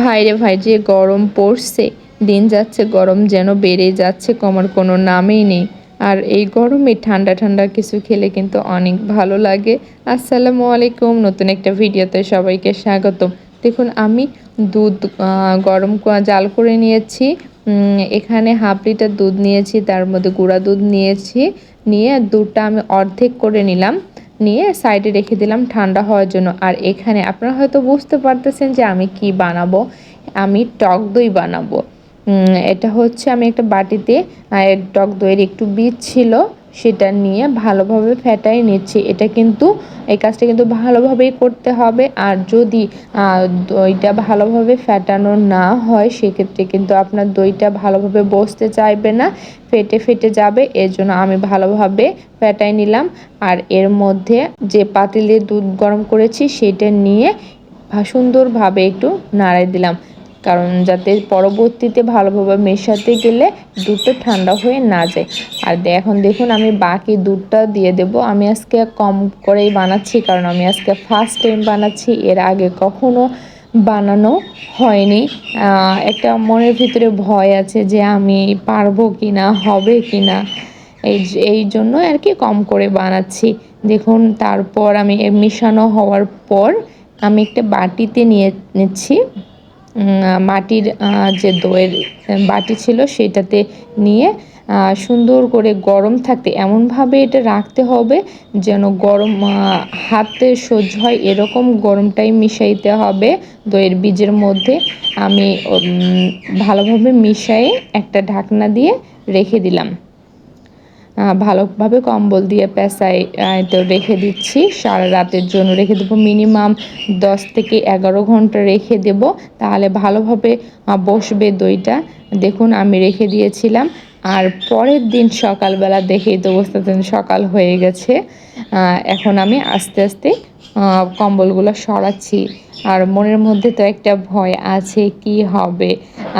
ভাইরে ভাই, যে গরম পড়ছে, দিন যাচ্ছে, গরম যেন বেড়ে যাচ্ছে, কমার কোনো নামেই নেই। আর এই গরমে ঠান্ডা ঠান্ডা কিছু খেলে কিন্তু অনেক ভালো লাগে। আসসালামু আলাইকুম, নতুন একটা ভিডিওতে সবাইকে স্বাগতম। দেখুন, আমি দুধ গরম জাল করে নিয়েছি। এখানে হাফ লিটার দুধ নিয়েছি, তার মধ্যে গুঁড়া দুধ নিয়েছি, নিয়ে দুধটা আমি অর্ধেক করে নিলাম। নিয়ে সাইডে রেখে দিলাম ঠান্ডা হওয়ার জন্য। আর এখানে আপনারা হয়তো বুঝতে পারতেছেন যে আমি কি বানাবো। আমি টক দই বানাবো। এটা হচ্ছে আমি একটা বাটিতে টক দইয়ের একটু বীজ ছিল। সেটা নিয়ে ভালোভাবে ফেটাই নিচ্ছি। এটা কিন্তু, এই কাজটা কিন্তু ভালোভাবেই করতে হবে। আর যদি দইটা ভালোভাবে ফেটানো না হয়, সেক্ষেত্রে কিন্তু আপনার দইটা ভালোভাবে বসতে চাইবে না, ফেটে ফেটে যাবে। এর জন্য আমি ভালোভাবে ফেটাই নিলাম। আর এর মধ্যে যে পাতিলে দুধ গরম করেছি, সেটা নিয়ে সুন্দরভাবে একটু নাড়াই দিলাম। কারণ যাতে পরবর্তীতে ভালোভাবে মেশাতে গেলে দুধটা ঠান্ডা হয়ে না যায়। আর এখন দেখুন আমি বাকি দুধটা দিয়ে দেব। আমি আজকে কম করেই বানাচ্ছি, কারণ আমি আজকে ফার্স্ট টাইম বানাচ্ছি। এর আগে কখনো বানানো হয়নি। একটা মনের ভিতরে ভয় আছে যে আমি পারব কি না হবে কি না এই এই জন্য আর কি কম করে বানাচ্ছি। দেখুন, তারপর আমি মিশানো হওয়ার পর আমি একটা বাটিতে নিয়ে নিচ্ছি। মাটির যে দইয়ের বাটি ছিল সেটাতে নিয়ে সুন্দর করে গরম থাকতে, এমনভাবে এটা রাখতে হবে যেন গরম হাতে সহ্য হয়, এরকম গরমটাই মিশাইতে হবে দইয়ের বীজের মধ্যে। আমি ভালোভাবে মিশাই একটা ঢাকনা দিয়ে রেখে দিলাম। ভালোভাবে কম্বল দিয়ে পেঁচাই তো রেখে দিচ্ছি। সারা রাতের জন্য রেখে দেবো। মিনিমাম দশ থেকে এগারো ঘণ্টা রেখে দেব। তাহলে ভালোভাবে বসবে দইটা। দেখুন, আমি রেখে দিয়েছিলাম। আর পরের দিন সকালবেলা দেখেই তো বুঝতে সকাল হয়ে গেছে। এখন আমি আস্তে আস্তে কম্বলগুলো সরাচ্ছি। আর মনের মধ্যে তো একটা ভয় আছে, কি হবে?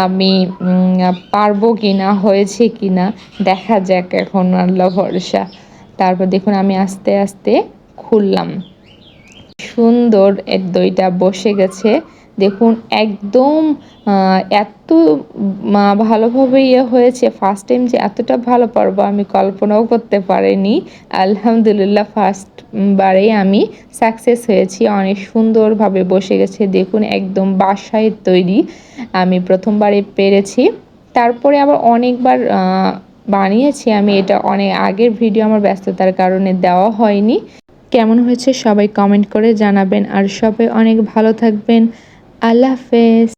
আমি পারব কি না হয়েছে কি না দেখা যাক এখন, আল্লাহ ভরসা। তারপর দেখুন, আমি আস্তে আস্তে খুললাম। সুন্দর এর দইটা বসে গেছে। দেখুন, একদম এত ভালোভাবে ইয়ে হয়েছে। ফার্স্ট টাইম যে এতটা ভালো পারব আমি কল্পনাও করতে পারিনি। আলহামদুলিল্লাহ ফার্স্ট বারেই আমি সাকসেস হয়েছি। অনেক সুন্দরভাবে বসে গেছে। দেখুন, একদম বাসায় তৈরি। আমি প্রথমবারে পেরেছি। তারপরে আবার অনেকবার বানিয়েছি আমি। এটা অনেক আগের ভিডিও আমার ব্যস্ততার কারণে দেওয়া হয়নি। কেমন হয়েছে সবাই কমেন্ট করে জানাবেন। আর সবাই অনেক ভালো থাকবেন। আল্লাহ হাফেজ।